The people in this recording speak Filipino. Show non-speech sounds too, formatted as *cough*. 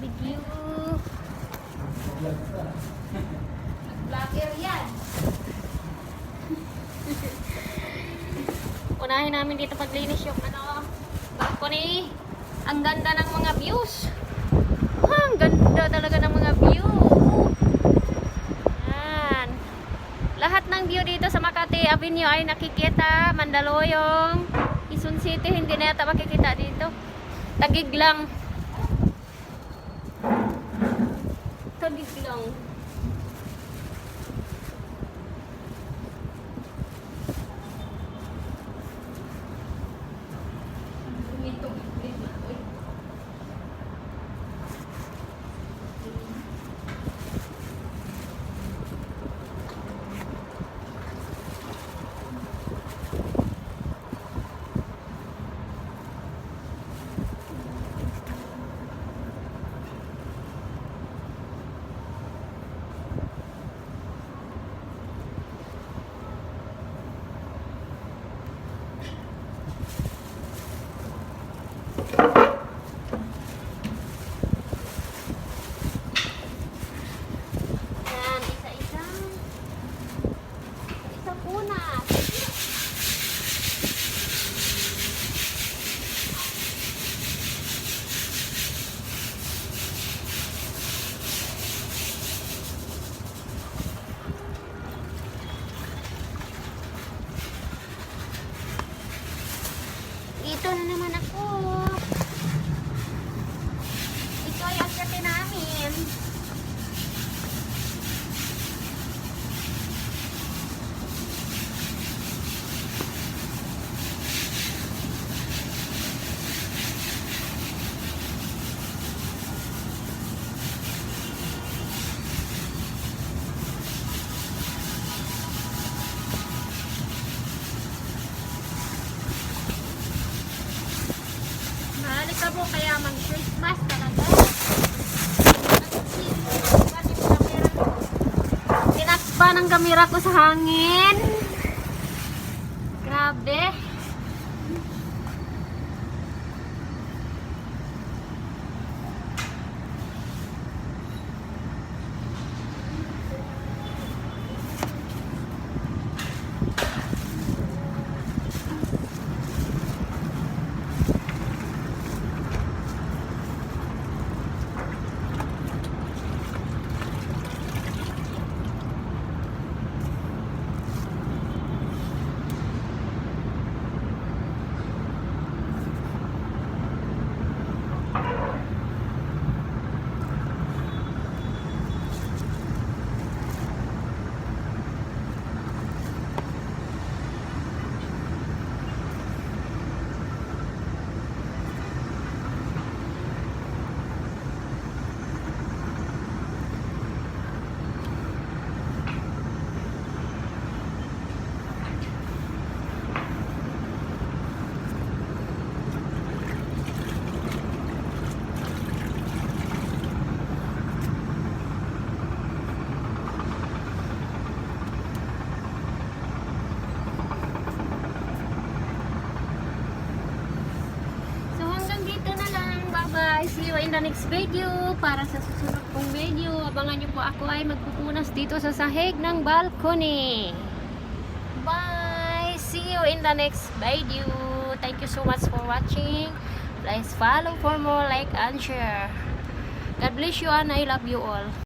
video. Vlogger yan. *laughs* Unahin namin dito paglinis yung ano, balcony. Ang ganda ng mga views. Ha, ang ganda talaga ng mga view. Yan. Lahat ng view dito sa Makati Avenue ay nakikita. Mandaluyong, Quezon City, hindi na yata makikita dito. Tagig lang. Lang. Ito, ito, uy. Yan, isa-isa. Isa una. Dito na naman ako. Ito ay akyatin namin. Ka po kaya mag-Christmas talaga. Tinakpa ng kamera ko sa hangin. Grabe. So hanggang dito na lang. Bye-bye. See you in the next video. Para sa susunod kong video, abangan nyo po ako ay magpupunas dito sa sahig ng balcony. Bye! See you in the next video. Thank you so much for watching. Please follow for more, like, and share. God bless you and I love you all.